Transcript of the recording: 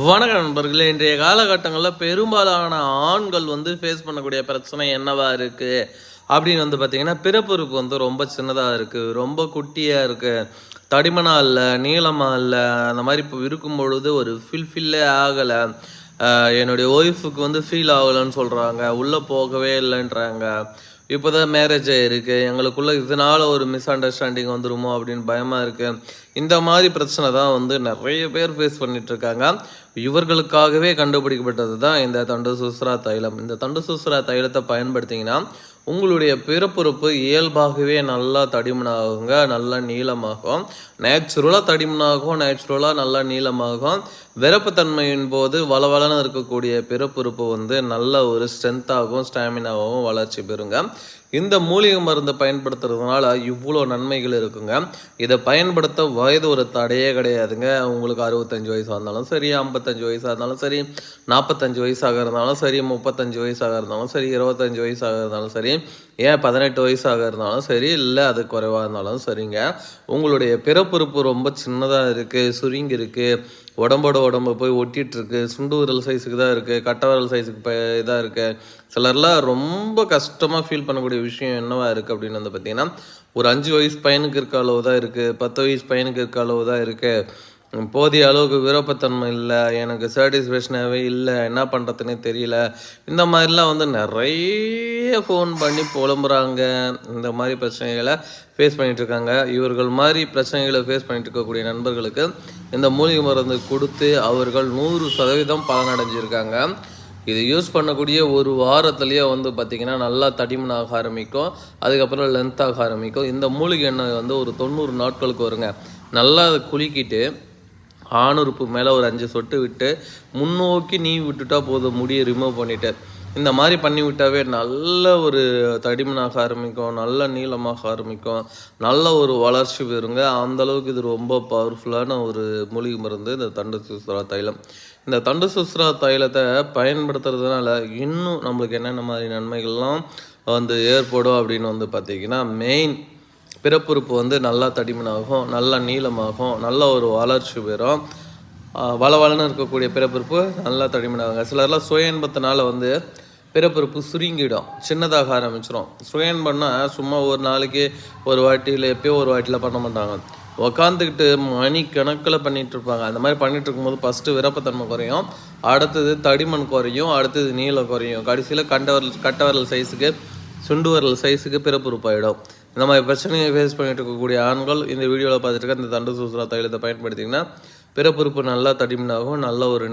வணக்கம் நண்பர்களே இன்றைய காலகட்டங்களில் பெரும்பாலான ஆண்கள் வந்து ஃபேஸ் பண்ணக்கூடிய பிரச்சனை என்னவா இருக்கு? அப்படின்னு வந்து பார்த்தீங்கன்னா பிறப்புறுப்பு வந்து ரொம்ப சின்னதாக இருக்குது ரொம்ப குட்டியாக இருக்குது தடிமனாக இல்லை நீளமாக இல்லை அந்த மாதிரி இப்போ இருக்கும் பொழுது ஒரு ஃபில்ஃபில்லே ஆகலை. என்னுடைய ஒய்ஃபுக்கு வந்து ஃபீல் ஆகலைன்னு சொல்கிறாங்க உள்ளே போகவே இல்லைன்றாங்க. இப்போ தான் மேரேஜ் ஆகிருக்கு எங்களுக்குள்ளே இதனால் ஒரு மிஸ் அண்டர்ஸ்டாண்டிங் வந்துருமோ அப்படின்னு பயமாக இருக்குது இந்த மாதிரி பிரச்சனை தான் வந்து நிறைய பேர் ஃபேஸ் பண்ணிகிட்ருக்காங்க இவர்களுக்காகவே கண்டுபிடிக்கப்பட்டது தான் இந்த தண்டு சுஸ்ரா தைலம். இந்த தண்டு சுஸ்ரா தைலத்தை பயன்படுத்திங்கன்னா உங்களுடைய பிறப்புறுப்பு இயல்பாகவே நல்லா தடிமனாகுங்க நல்லா நீளமாகும். நேச்சுரலாக தடிமனாகும் நேச்சுரலாக நல்லா நீளமாகும். விரப்புத்தன்மையின் போது வளவளன்னு இருக்கக்கூடிய பிறப்புறுப்பு வந்து நல்ல ஒரு ஸ்ட்ரென்த்தாகவும் ஸ்டாமினாவும் வளர்ச்சி பெறுங்க. இந்த மூலிகை மருந்து பயன்படுத்துறதுனால இவ்வளோ நன்மைகள் இருக்குங்க. இதை பயன்படுத்த வயது ஒரு தடையே கிடையாதுங்க. உங்களுக்கு அறுபத்தஞ்சு வயசாக இருந்தாலும் சரி ஐம்பத்தஞ்சு வயசாக இருந்தாலும் சரி நாற்பத்தஞ்சு வயசாக இருந்தாலும் சரி முப்பத்தஞ்சு வயசாக இருந்தாலும் சரி இருபத்தஞ்சு வயசாக இருந்தாலும் சரி ஏன் பதினெட்டு வயசாக இருந்தாலும் சரி இல்லை அது குறைவாக இருந்தாலும் சரிங்க. உங்களுடைய பிறப்புறுப்பு ரொம்ப சின்னதாக இருக்குது சுருங்கி இருக்குது உடம்போட உடம்பு போய் ஒட்டிகிட்ருக்கு சுண்டு விரல் சைஸுக்கு தான் இருக்குது கட்டை விரல் சைஸுக்கு இப்போ இதாக இருக்குது சிலர்லாம் ரொம்ப கஷ்டமாக ஃபீல் பண்ணக்கூடிய விஷயம் என்னவா இருக்குது அப்படின்னு வந்து பார்த்தீங்கன்னா ஒரு அஞ்சு வயசு பையனுக்கு இருக்க அளவு தான் இருக்குது பத்து வயசு பையனுக்கு இருக்க அளவு தான் இருக்குது போதிய அளவுக்கு விருப்பத்தன்மை இல்லை. எனக்கு சாட்டிஸ்ஃபேக்ஷனாகவே இல்லை. என்ன பண்ணுறதுனே தெரியல. இந்த மாதிரிலாம் வந்து நிறைய ஃபோன் பண்ணி புலம்புறாங்க. இந்த மாதிரி பிரச்சனைகளை ஃபேஸ் பண்ணிகிட்ருக்காங்க இருக்காங்க. இவர்கள் மாதிரி பிரச்சனைகளை ஃபேஸ் பண்ணிட்டு இருக்கக்கூடிய நண்பர்களுக்கு இந்த மூலிகை மருந்து கொடுத்து அவர்கள் நூறு சதவீதம் பலனடைஞ்சிருக்காங்க. இது யூஸ் பண்ணக்கூடிய ஒரு வாரத்துலேயே வந்து பார்த்திங்கன்னா நல்லா தடிமனாக ஆரம்பிக்கும். அதுக்கப்புறம் லென்த்தாக ஆரம்பிக்கும். இந்த மூலிகை எண்ணெய் வந்து ஒரு தொண்ணூறு நாட்களுக்கு வருங்க. நல்லா அதை குலுக்கிட்டு ஆணுறுப்பு மேலே ஒரு அஞ்சு சொட்டு விட்டு முன்னோக்கி நீ விட்டுட்டா போதும் முடியை ரிமூவ் பண்ணிட்டு இந்த மாதிரி பண்ணி விட்டாவே நல்ல ஒரு தடிமனாக ஆரம்பிக்கும் நல்ல நீளமாக ஆரம்பிக்கும் நல்ல ஒரு வளர்ச்சி பெறுங்க. அந்தளவுக்கு இது ரொம்ப பவர்ஃபுல்லான ஒரு மூலிகை மருந்து இந்த தண்டு சுசுரா தைலம். இந்த தண்டு சுசுரா தைலத்தை பயன்படுத்துறதுனால இன்னும் நம்மளுக்கு என்னென்ன மாதிரி நன்மைகள்லாம் வந்து ஏற்படும் அப்படின்னு வந்து பார்த்தீங்கன்னா மெயின் பிறப்புறுப்பு வந்து நல்லா தடிமனாகும் நல்லா நீளமாகும் நல்ல ஒரு வளர்ச்சி பெறும். வளவளன்னு இருக்கக்கூடிய பிறப்புறுப்பு நல்லா தடிமனாகுங்க. சிலர்லாம் சுயன்பத்தினால வந்து பிறப்புறுப்பு சுருங்கிடும் சின்னதாக ஆரம்பிச்சிடும் சுயன்பம்னா சும்மா ஒரு நாளைக்கு ஒரு வாட்டியில் எப்பயோ ஒரு வாட்டியில் பண்ண மாட்டாங்க. உக்காந்துக்கிட்டு மணி கணக்கில் பண்ணிகிட்டு இருப்பாங்க. அந்த மாதிரி பண்ணிகிட்டு இருக்கும்போது ஃபஸ்ட்டு விரப்பத்தன்மை குறையும். அடுத்தது தடிமன் குறையும் அடுத்தது நீளம் குறையும். கடைசியில் கண்டவரல் கட்டவரல் சைஸுக்கு சுண்டு வரல் சைஸுக்கு பிறப்புறுப்பாயிடும். இந்த மாதிரி பிரச்சனையை ஃபேஸ் பண்ணிட்டு இருக்கக்கூடிய ஆண்கள் இந்த வீடியோவில் பார்த்துட்டு இந்த தண்டு சூசரா தைலத்தை பயன்படுத்திங்கன்னா பிறப்புறுப்பு நல்லா தடிமனாகும் நல்ல ஒரு